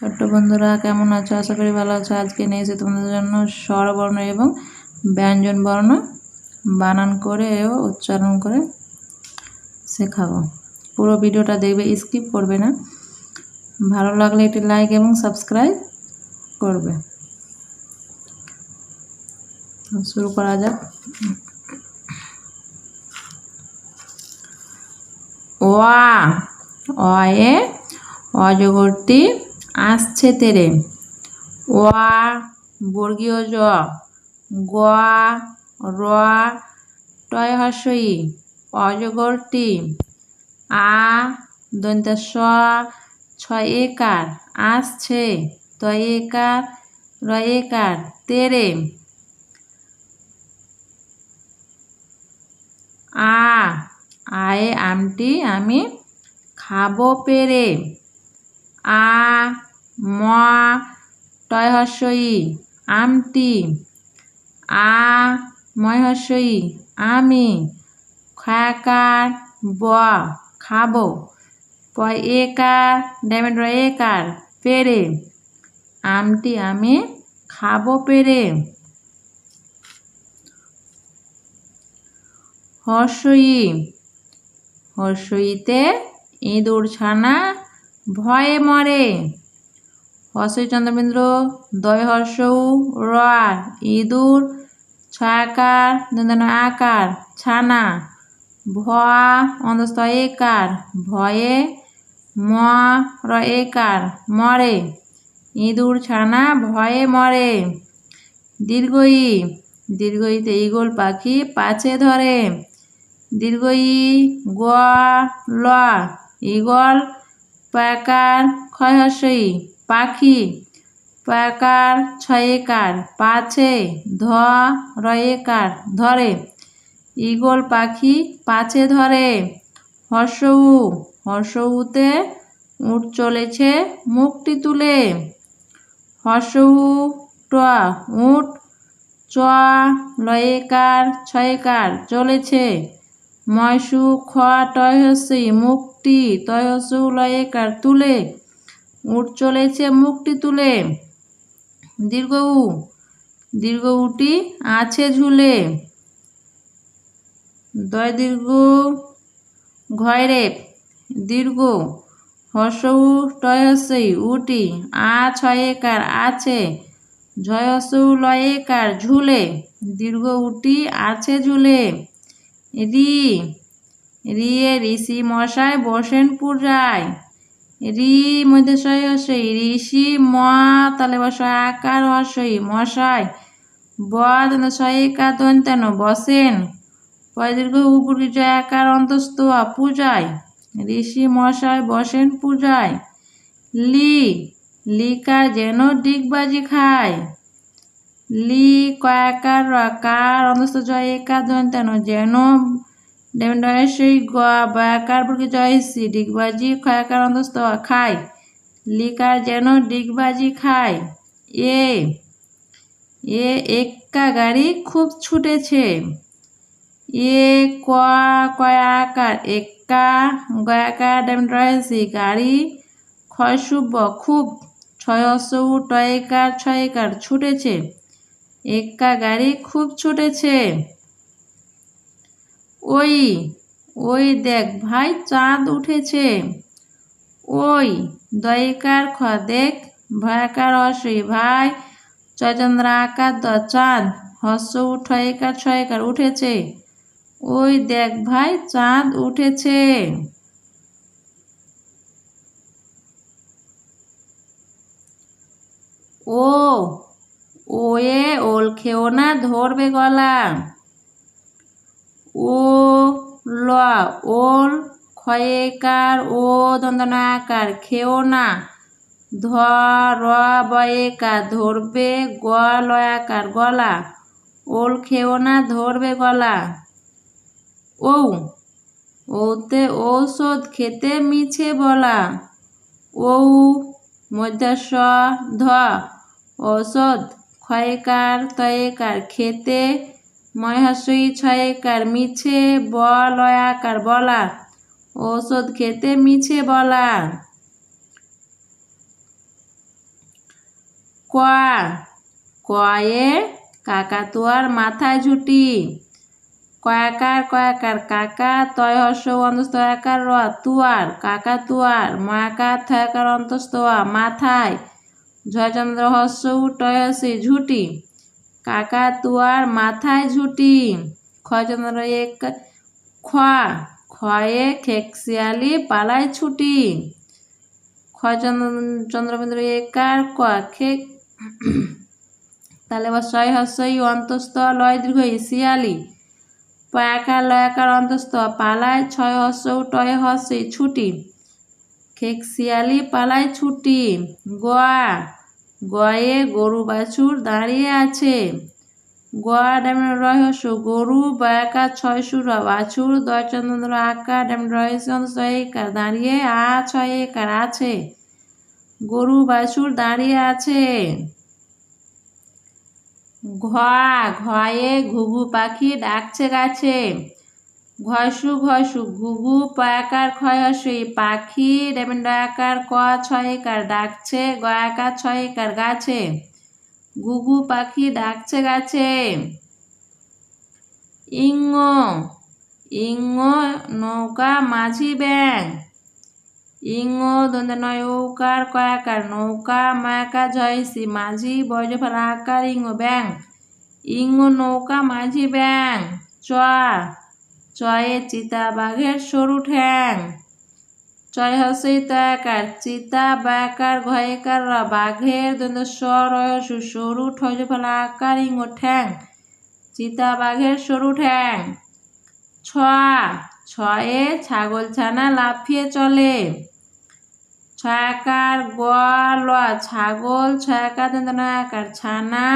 ছোট্ট বন্ধুরা, কেমন আছো? আশা করি ভালো আছো। আজকে নিয়ে নিয়েছি তোমাদের জন্য স্বরবর্ণ এবং ব্যঞ্জন বর্ণ বানান করে ও উচ্চারণ করে শেখাবো। পুরো ভিডিওটা দেখবে, স্কিপ করবে না। ভালো লাগলে একটি লাইক এবং সাবস্ক্রাইব করবে। শুরু করা যাক। ওয়া, অয়ে, অজগরটি আসছে তেরে। ওয়া বর্গীয় জ। গ, র, টয় হর্ষই অজগরটি। আ দন্ত স ছয় একার আসছে তয় একার র একার তেরে। আ, আয়ে আমটি আমি খাব পেরে। আ ম আমটি আ ময় আমি। খাকার ব, খাব। পয় একার ড্যামেড একার, পেরে। আমটি আমি খাব পেরে। হর্ষই হর্ষইতে ইঁদুর ছানা ভয়ে মরে। হর্ষই চন্দ্রবিন্দ্র দয় হর্ষ র ইঁদুর ছয়াকার আকার ছানা ভয়া অন্তস্থ একার ভয়ে ম র একার মরে ইঁদুর ছানা ভয়ে মরে দীর্ঘই দীর্ঘইতে ইগল পাখি পাছে ধরে দীর্ঘই গ ল ইগল প্যাকার ক্ষয়হস্যই পাখি প্যাকার ছয়েকার, পাছে ধ রয়েকার ধরে। ইগল পাখি পাছে ধরে। হর্ষউ হর্ষউতে উঠ চলেছে মুখটি তুলে। হর্ষউ ট উঠ। চ লয়েকার ছয়কার চলেছে। ময়সু খ টয়সি মুক্তি, তয়সু, লয়েকার তুলে। উঠ চলেছে, মুখটি তুলে। দীর্ঘ উ দীর্ঘ উটি আছে ঝুলে। দয় দীর্ঘ ঘয়রে, দীর্ঘ হস উ টয়সই উটি আ ছয়েকার আছে ঝয়সু লয়েকার ঝুলে। দীর্ঘ উটি আছে ঝুলে। রি, রিয়ে ঋষি মশাই বসেন পূজায়। রি মধ্যে হসই ঋষি ম তালে বসায় আকার হসই মশাই বদ সয়িকা দন্তেন বসেন। পয়দীর্ঘ উপর জয় আকার অন্তস্থ পূজায় ঋষি মশাই বসেন পূজায়। লি, লিকা যেন ডিগবাজি খায়। লি কয়াকার রকার অন্তস্থ জয় একা দন্তেন যেন সেই বয়াকার বুকে জয়সি ডিগবাজি খয়াকার অন্তস্থ খায় লিকার যেন ডিগবাজি খায় এ এ এক্কা গাড়ি খুব ছুটেছে। এ, ক কয়াকার এক্কা গয়াকার ডেমেন্ট রয়েছে গাড়ি ক্ষয়সুব খুব। ছয়সৌ টয়কার ছয়কার ছুটেছে। এক্কা গাড়ি খুব ছুটেছে। ওই ওই দেখ ভাই, চাঁদ উঠেছে। ওই, দয়কার খ দেখ ভয়াকার হসই ভাই চয়চন্দ্র আকার দ চাঁদ হস্য উঠয়কার ছয়কার উঠেছে। ওই দেখ ভাই, চাঁদ উঠেছে। ও, ওয়ে, ওল খেও না ধরবে গলা। ও ল ওল ক্ষয়েকার ও দন্তনাকার খেও না। ধ র ধরবে গ লয়াকার গলা। ওল খেও না, ধরবে গলা। ও ওতে ঔষধ খেতে মিছে বলা। ও মধ্যাস ধ, ঔষধ, ক্ষয়কার, তয়েকার, খেতে ময়হাসই ছয়েকার মিছে বলয়াকার বলা? ঔষধ খেতে মিছে বলা। কোয়া কয়ে কাকাতুয়ার মাথায় ঝুটি। কয়াকার কয়াকার কাকা তয় হর্ষ অন্তস্থ একার র, তুয়ার কাকা তুয়ার মায়াকার থয়াকার অন্তস্থ মাথায়। জয়চন্দ্র হর্ষ টয় হসি ঝুটি। কাকা তুয়ার মাথায় ঝুটি। ক্ষয়চন্দ্র এক খোয়া ক্ষয়ে খেকশিয়ালি পালায় ছুটি। ক্ষয়চন্দ্র চন্দ্রবিন্দু একার ক খেক তাহলে এবার ছয় হস্যই অন্তস্থ লয় দীর্ঘ শিয়ালি পয়াকার লয়াকার অন্তস্থ পালায় ছয় হস্য টয় হস্যই ছুটি। খেক শিয়ালি পালায় ছুটি। গোয়া গয়ে গরু বাছুর দাঁড়িয়ে আছে। গোয়া ড্যামের রহস্য, গরু বয়াকার ছয় সুর বাছুর দয় চন্দ্র আকার ড্যামের রহস্য ছয়কার, দাঁড়িয়ে আ ছয় একার আছে। গরু বাছুর দাঁড়িয়ে আছে। ঘা ঘয়ে ঘুঘু পাখি ডাকছে গাছে। ঘয়সু ঘয়সু ঘুঘু পয়াকার ক্ষয়সই পাখি ডেমেন্ডাকার ক ছয়কার ডাকছে গয়াকার ছয়কার গাছে। ঘুঘু পাখি ডাকছে গাছে। ইঙ্গ ইঙ্গ নৌকা মাঝি ব্যাং ইঙ্গ দ্বন্দ্ব নৌকার কয়াকার, নৌকা মায়াকা জয়সি মাঝি বজ্রফল আকার ইঙ্গ ব্যাং ইঙ্গ নৌকা মাঝি ব্যাং চ চয়ে চিতা বাঘের সরু ঠ্যাং। চয় হসই তয়াকার চিতা বাকার ঘয়কার বাঘের দ্বন্দ্ব সরয়সু সরু ঠজফল আকার ইঙ্গ ঠ্যাং। চিতা বাঘের সরু ঠ্যাং। ছয়ে ছাগল ছানা লাফিয়ে চলে। ছয়াকার গ ল ছাগল, ছয়াকার দন্তনাকার ছানা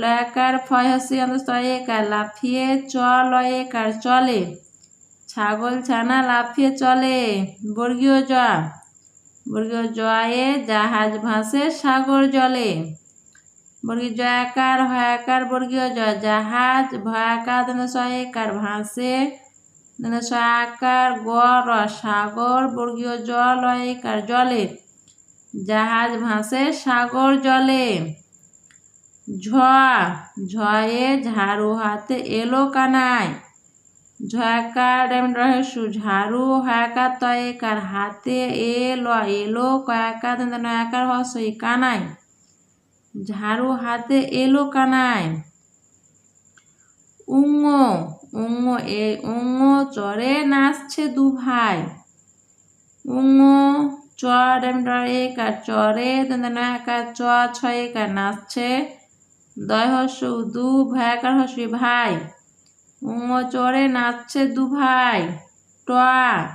লয়াকার ফয়সি অন্তস্তয়কার লাফিয়ে চ লয়েকার চলে। ছাগল ছানা লাফিয়ে চলে, বর্গীয় জ। বর্গীয় জয়ে জাহাজ ভাসে, সাগর জলে। বর্গীয় জয়াকার, হয়াকার, বর্গীয় জ। জাহাজ ভয়াকার দন্তসয়কার ভাসে আকার গড় সাগর, বর্গীয় জল একার জলে। জাহাজ ভাসে, সাগর জলে। ঝ ঝয়ে ঝাড়ু হাতে এলো কানায়। ঝয়াকার রহস্য, ঝাড়ু হয়াকার তয়কার হাতে এলো এলো কয়াকার নয়াকার হসই কানায়। ঝাড়ু হাতে এলো কানায়। উঙ্গ উঙ্গ এ উঙ্গ চরে নাচছে দু ভাই উঙ্গ চর একার চরে একার চ ছয় একার নাচছে দয় হস দু ভায়াকার হসি ভাই। উঙ্গ চরে নাচছে দু ভাই। টয়া,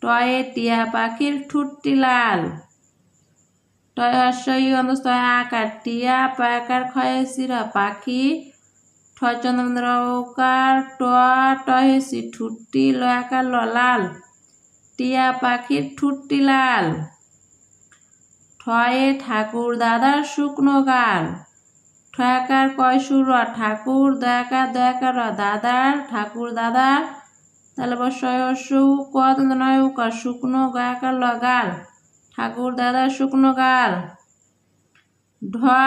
টয়ে টিয়া পাখির ঠুটটি লাল। টয় হস্যই অন্তস্তয় আকার, টিয়া পায়াকার ক্ষয় শিরা পাখি। ঠচন্দ্রকার টয়া টহেসি ঠুট্টি লয়াকার লাল। টিয়া পাখির ঠুট্টি লাল। ঠয়ে ঠাকুর দাদার শুকনো গাল। ঠয়াকার কয়সুর ঠাকুর দয়াকার দয়াকার দাদার ঠাকুর দাদার তাহলে বসু কত নয় উকার শুকনো গয়াকার গাল। ঠাকুর দাদার শুকনো গাল। ঢা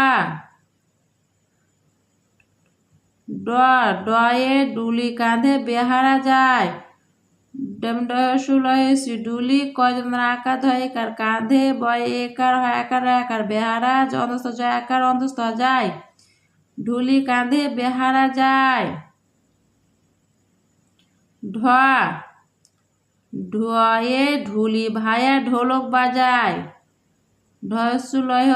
ডয়ে ডুলি কাঁধে বেহারা যায়। ডেম ডেমডসুলহেসি ডুলি কয়চন্দ্র আকার ধয়কার কাঁধে বয় একার হয়াকার হয়াকার বেহারা অন্তস্থ জয়াকার অন্তস্থ, যায়। ঢুলি কাঁধে বেহারা যায়। ঢা ঢয়ে ঢুলি ভায়া ঢোলক বাজায়। ঢয়সু লয়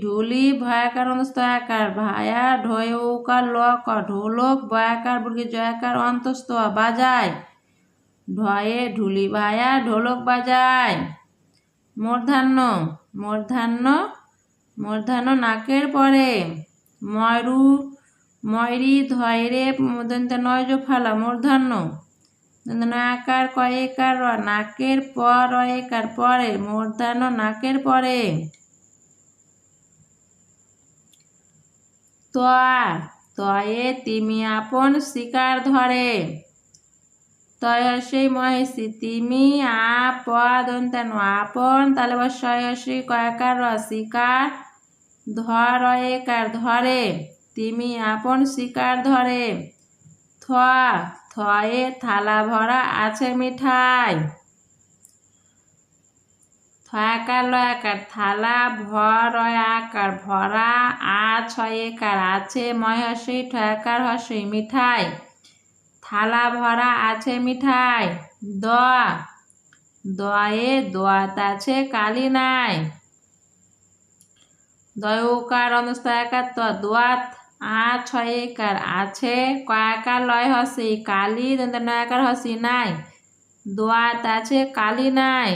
ঢুলি ভয়াকার অন্তস্তয়াকার ভায়া ঢয় ওকার লক ঢোলক বয়াকার বর্গে জয়াকার অন্তস্থ বাজায়। ঢয়ে ঢুলি ভায়া ঢোলক বাজায়। মূর্ধান্য মূর্ধান্য মূর্ধান্য নাকের পরে। ময়ূরু ময়রি, ধয়রে দন্ত নয় যে ফালা মূর্ধান্য আকার কয়েকার নাকের পর একার পরে। মূর্ধান্য নাকের পরে। তয়া, তয়ে তিমি আপন শিকার ধরে। তয়সী মহেশি তিমি আপ দন্তানো আপন তাহলে বসয়সী কয়াকার শিকার ধর একার ধরে তিমি আপন শিকার ধরে থ থয়ে থালা ভরা আছে মিঠাই। থয়াকার লয়াকার থালা ভর আকার ভরা, আ ছয়েকার আছে ময়সী ঠয়াকার হসই মিঠাই। থালা ভরা আছে মিঠাই। দ দয়ে দোয়াত আছে কালি নাই। দয়কার অনুস্তায়াকার ত দোয়াত আ ছয় কার আছে, কয়াকার লয় হসি, কালি দন্তনয়াকার হসি নাই, দোয়াত আছে, কালি নাই।